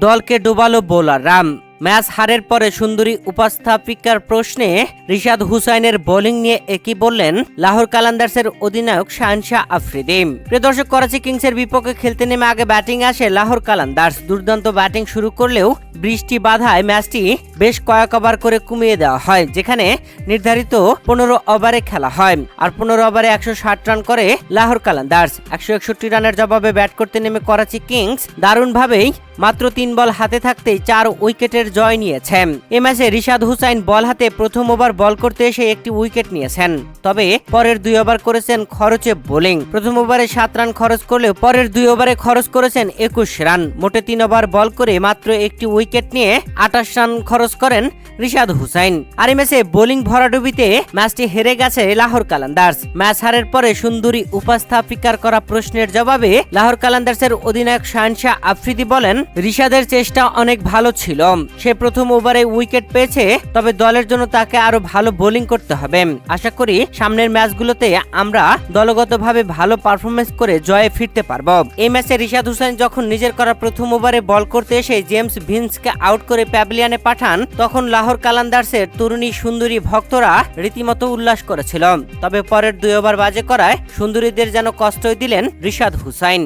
দলকে ডোবালো bowler Ram. Match হারের পরে সুন্দরী উপস্থাপিকার প্রশ্নে রিশাদ হুসাইনের বোলিং নিয়ে একই বললেন লাহোর কালান্দার্সের অধিনায়ক শাহনশাহ আফ্রিদি। প্রিয় দর্শক, করাচি কিংসের বিপক্ষে খেলতে নেমে আগে ব্যাটিং আসে লাহোর কালান্দার্স। দুর্দান্ত ব্যাটিং শুরু করলেও বৃষ্টি বাধায় ম্যাচটি বেশ কয়েক ওভার করে কমিয়ে দেওয়া হয়, যেখানে নির্ধারিত পনেরো ওভারে খেলা হয়। আর পনেরো ওভারে একশো ষাট রান করে লাহোর কালান্দার্স। একশো একষট্টি রানের জবাবে ব্যাট করতে নেমে করাচি কিংস দারুণভাবেই মাত্র তিন বল হাতে থাকতেই চার উইকেটের জয় নিয়েছেন। এ ম্যাচে রিশাদ হুসাইন বল হাতে প্রথম ওভার বল করতে এসে একটি উইকেট নিয়েছেন। তবে পরের দুই ওভার করেছেন খরচে বোলিং। প্রথম ওভারে সাত রান খরচ করলেও পরের দুই ওভারে খরচ করেছেন একুশ রান। মোটে তিন ওভার বল করে মাত্র একটি উইকেট নিয়ে আঠাশ রান খরচ করেন রিশাদ হুসাইন। আর এই ম্যাচে বোলিং ভরাডুবিতে ম্যাচটি হেরে গেছে লাহোর কালান্দার্স। ম্যাচ হারের পরে সুন্দরী উপস্থাপিকার করা প্রশ্নের জবাবে লাহোর কালান্দার্সের অধিনায়ক শাহনশাহ আফ্রিদি বলেন রিশাদের চেষ্টা অনেক ভালো ছিল। সে প্রথম ওভারে উইকেট পেয়েছে, তবে দলের জন্য তাকে আরও ভালো বোলিং করতে হবে। আশা করি সামনের ম্যাচগুলোতে আমরা দলগতভাবে ভালো পারফরমেন্স করে জয়ে ফিরতে পারব। এই ম্যাচে রিশাদ হুসাইন যখন নিজের করা প্রথম ওভারে বল করতে এসে জেমস ভিন্সকে আউট করে প্যাভিলিয়নে পাঠান, তখন লাহোর কালান্দার্সের তরুণী সুন্দরী ভক্তরা রীতিমতো উল্লাস করেছিল। তবে পরের দুই ওভার বাজে করায় সুন্দরীদের যেন কষ্টই দিলেন রিশাদ হুসাইন।